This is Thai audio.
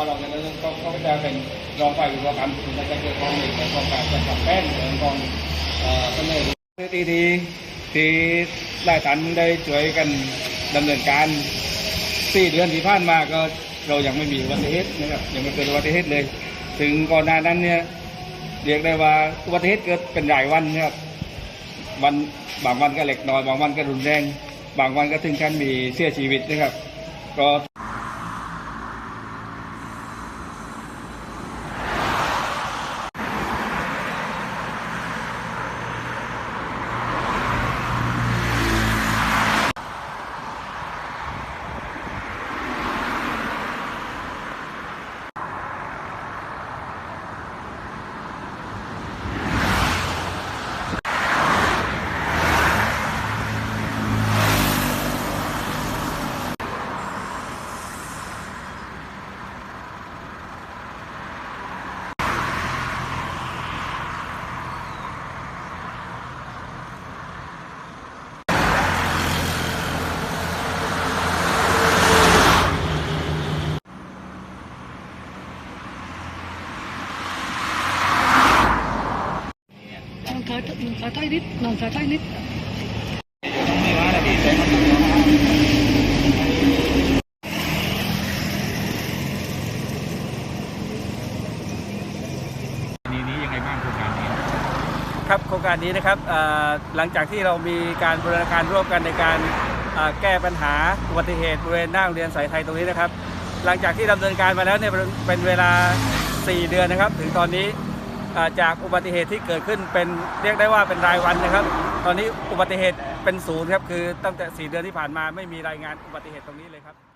ก็จะเป็นรองฝ่ายวิศวกรรมคุณจะเกี่ยวข้องในเรื่องของการจัดทำแป้นเรื่องของเสนอที่ดีที่หลายท่านได้ช่วยกันดำเนินการสี่เดือนที่ผ่านมาก็เรายังไม่มีอุบัติเหตุนะครับยังไม่เกิดอุบัติเหตุเลย ถึงก่อนหน้านั้นเนี่ยเรียกได้ว่าอุบัติเหตุเกิดเป็นรายวันนะครับวันบางวันก็เล็กน้อยบางวันก็รุนแรง บางวันก็ถึงขั้นมีเสียชีวิตนะครับก็ ขาน้องขาใต้นิดน้องขาใต้นิดไม่ว่าอะไรที่แต่มันนี้นี้ยังไงบ้างโครงการนี้ครับโครงการนี้นะครับหลังจากที่เรามีการบรณาการร่วมกันในการแก้ปัญหาอุบัติเหตุบริเวณหน้าโรงเรียนสายไทยตรงนี้นะครับ หลังจากที่ดำเนินการมาแล้วเนี่ยเป็นเวลา 4 เดือนนะครับ ถึงตอนนี้ จากอุบัติเหตุที่เกิดขึ้นเป็นเรียกได้ว่าเป็นรายวันนะครับ ตอนนี้อุบัติเหตุเป็นศูนย์ครับคือตั้งแต่ 4 เดือนที่ผ่านมาไม่มีรายงานอุบัติเหตุตรงนี้เลยครับ